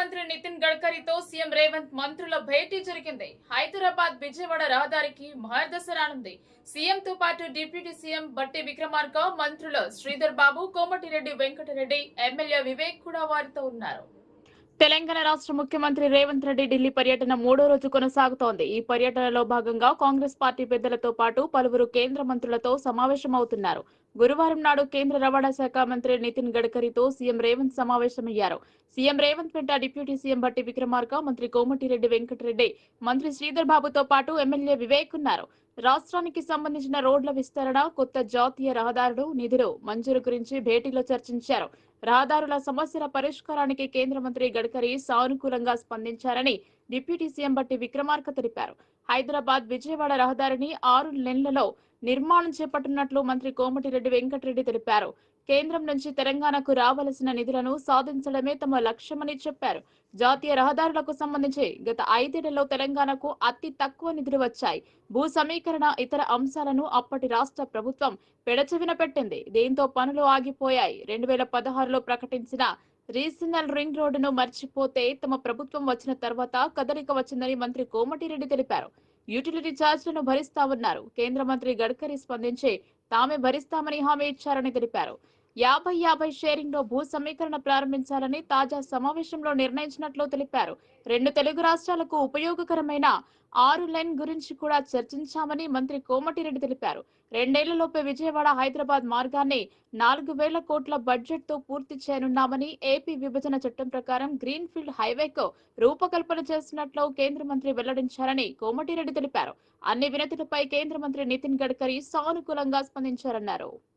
మంత్రి నితిన్ గడ్కరీతో సీఎం రేవంత్ మంత్రుల భేటీ జరిగింది. హైదరాబాద్ విజయవాడ రహదారికి మహర్దశ రానుంది. సీఎంతో పాటు డిప్యూటీ సీఎం బట్టి విక్రమార్క మంత్రులు శ్రీధర్ బాబు కోమటిరెడ్డి వెంకటరెడ్డి ఎమ్మెల్యే వివేక్ కూడా వారితో ఉన్నారు. తెలంగాణ రాష్ట్ర ముఖ్యమంత్రి రేవంత్ రెడ్డి ఢిల్లీ పర్యటన మూడో రోజు కొనసాగుతోంది. ఈ పర్యటనలో భాగంగా కాంగ్రెస్ పార్టీ పెద్దలతో పాటు పలువురు కేంద్ర మంత్రులతో సమావేశమవుతున్నారు. గురువారం నాడు కేంద్ర రవాణా శాఖ మంత్రి నితిన్ గడ్కరీతో సీఎం రేవంత్ సమావేశమయ్యారు. సీఎం రేవంత్ వెంట డిప్యూటీ సీఎం బట్టి విక్రమార్క మంత్రి కోమటిరెడ్డి వెంకటరెడ్డి మంత్రి శ్రీధర్ బాబుతో పాటు ఎమ్మెల్యే వివేక్ ఉన్నారు. రాష్ట్రానికి సంబంధించిన రోడ్ల విస్తరణ కొత్త జాతీయ రహదారులు నిధులు మంజూరు గురించి భేటీలో చర్చించారు. రహదారుల సమస్యల పరిష్కారానికి కేంద్ర మంత్రి గడ్కరీ సానుకూలంగా స్పందించారని డిప్యూటీ సీఎం బట్టి విక్రమార్క తెలిపారు. హైదరాబాద్ విజయవాడ రహదారిని ఆరు నెలలలో నిర్మాణం చేపట్టనున్నట్లు మంత్రి కోమటిరెడ్డి వెంకటరెడ్డి తెలిపారు. కేంద్రం నుంచి తెలంగాణకు రావలసిన నిధులను సాధించడమే తమ లక్ష్యమని చెప్పారు. జాతీయ రహదారులకు సంబంధించి గత ఐదేళ్ళలో తెలంగాణకు అతి తక్కువ నిధులు వచ్చాయి. భూ సమీకరణ ఇతర అంశాలను అప్పటి రాష్ట్ర ప్రభుత్వం పెడచెవిన పెట్టింది. దీంతో పనులు ఆగిపోయాయి. రెండు వేల పదహారులో ప్రకటించిన రీజనల్ రింగ్ రోడ్డును మర్చిపోతే తమ ప్రభుత్వం వచ్చిన తర్వాత కదలిక వచ్చిందని మంత్రి కోమటిరెడ్డి తెలిపారు. యూటిలిటీ ఛార్జీలను భరిస్తామన్నారు. కేంద్ర మంత్రి గడ్కరీ స్పందించి తామే భరిస్తామని హామీ ఇచ్చారని తెలిపారు. యాభై యాభై షేరింగ్లో భూ సమీకరణ ప్రారంభించాలని తాజా సమావేశంలో నిర్ణయించినట్లు తెలిపారు. రెండు తెలుగు రాష్ట్రాలకు ఉపయోగకరమైన ఆరు లైన్ గురించి కూడా చర్చించామని మంత్రి కోమటిరెడ్డి తెలిపారు. రెండేళ్ళలోపే విజయవాడ హైదరాబాద్ మార్గాన్ని నాలుగు వేల కోట్ల బడ్జెట్తో పూర్తి చేయనున్నామని ఏపీ విభజన చట్టం ప్రకారం గ్రీన్ ఫీల్డ్ హైవేకు రూపకల్పన చేస్తున్నట్లు కేంద్ర మంత్రి వెల్లడించారని కోమటిరెడ్డి తెలిపారు. అన్ని వినతులపై కేంద్ర మంత్రి నితిన్ గడ్కరీ సానుకూలంగా స్పందించారన్నారు.